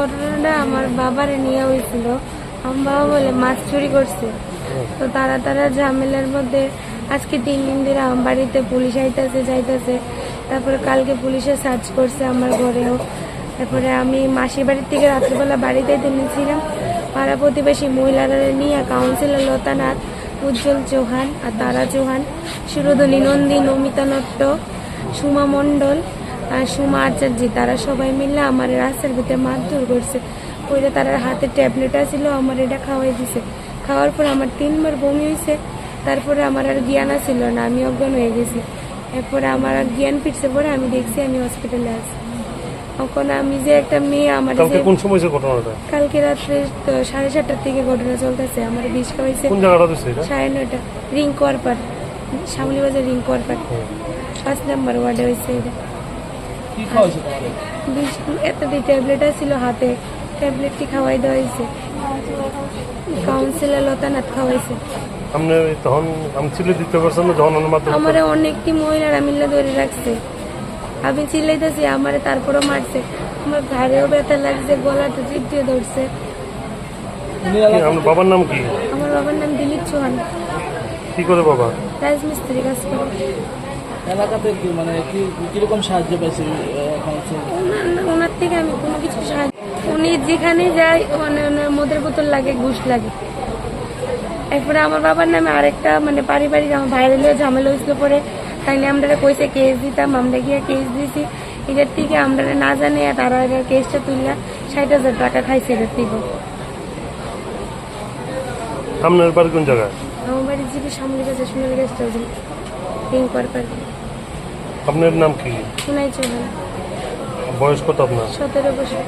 ঘটনাটা আমার বাবারে নিয়ে হয়েছিল। আমার বাবা বলে, মাছ চুরি করছে। তো তারা তারা ঝামেলার মধ্যে আজকে তিন দিন ধরে আমার বাড়িতে পুলিশ আইতেছে, যাইতেছে। তারপরে কালকে পুলিশে সার্চ করছে আমার ঘরেও। তারপরে আমি মাসির বাড়ির থেকে রাত্রিবেলা বাড়িতে নিয়েছিলাম। পাড়া প্রতিবেশী মহিলারা নিয়ে কাউন্সিলর লতানাথ, উজ্জ্বল চৌহান আর তারা চৌহান, সুরধনী নন্দী, নমিতা নট্ট, সুমা মণ্ডল সুমা আচার্য তারা সবাই মিলে আমার রাস্তার ভিতরে মারধর করছে। ওইটা তার হাতে ট্যাবলেট ছিল আমার এটা খাওয়াই দিছে। খাওয়ার পর আমার তিনবার বমি হয়েছে তারপরে আমার আর জ্ঞান ছিল না আমি অজ্ঞান হয়ে গেছি। এরপরে আমার আর জ্ঞান ফিরছে পরে আমি দেখছি আমি হসপিটালে আছি। তখন আমি যে একটা মেয়ে আমার কালকে কোন সময় ঘটনাটা? কালকে রাত্রে তো সাড়ে সাতটার থেকে ঘটনা চলতেছে আমার বিষ খাওয়াইছে। কোন জায়গাটা এটা? সাড়ে নয়টা রিং কোয়ারপাট শ্যামলি বাজার রিং কোয়ারপাট পাঁচ নাম্বার ওয়ার্ডে হয়েছে এটা। কি খাওয়াইছে ট্যাবলেট ছিল হাতে। ট্যাবলেটটি খাওয়াই দেওয়া হয়েছে। কাউন্সিলর লতানাথ খাওয়াইছে। আপনি তখন আমি ছিল দিতে পারছেন না যখন আমার আমার অনেকটি মহিলারা মিলে ধরে রাখছে। আমি চিল্লাইতেছি আমারে তারপরও মারছে। আমার ঘাড়েও ব্যথা লাগছে গলাতে চিপ দিয়ে ধরছে আপনার বাবার নাম কি? আমার বাবার নাম দিলীপ চৌহান। কি করে বাবা? রাজমিস্ত্রি কাজ করে। এলাকাতে কি মানে কি কীরকম সাহায্য পাইছে ওনার- থেকে আমি কোনো কিছু সাহায্য উনি যেখানে যায় মানে ওনার মদের বোতল লাগে ঘুষ লাগে। এরপরে আমার বাবার নামে আরেকটা মানে পারিবারিক আমার ভাইরাল হয়ে ঝামেলা হয়েছিল পরে। তাইলে আমরা কইছে কেস দিতাম আমরা গিয়ে কেস দিছি। এটার থেকে আমরা না জানে তারা এবার কেসটা তুললা ষাট হাজার টাকা খাইছে এটার থেকে। আপনার বাড়ি কোন জায়গায়? আমার জিপি সামনে রিং করবার আপনার নাম কি? বয়স কত আপনার? সতেরো বছর।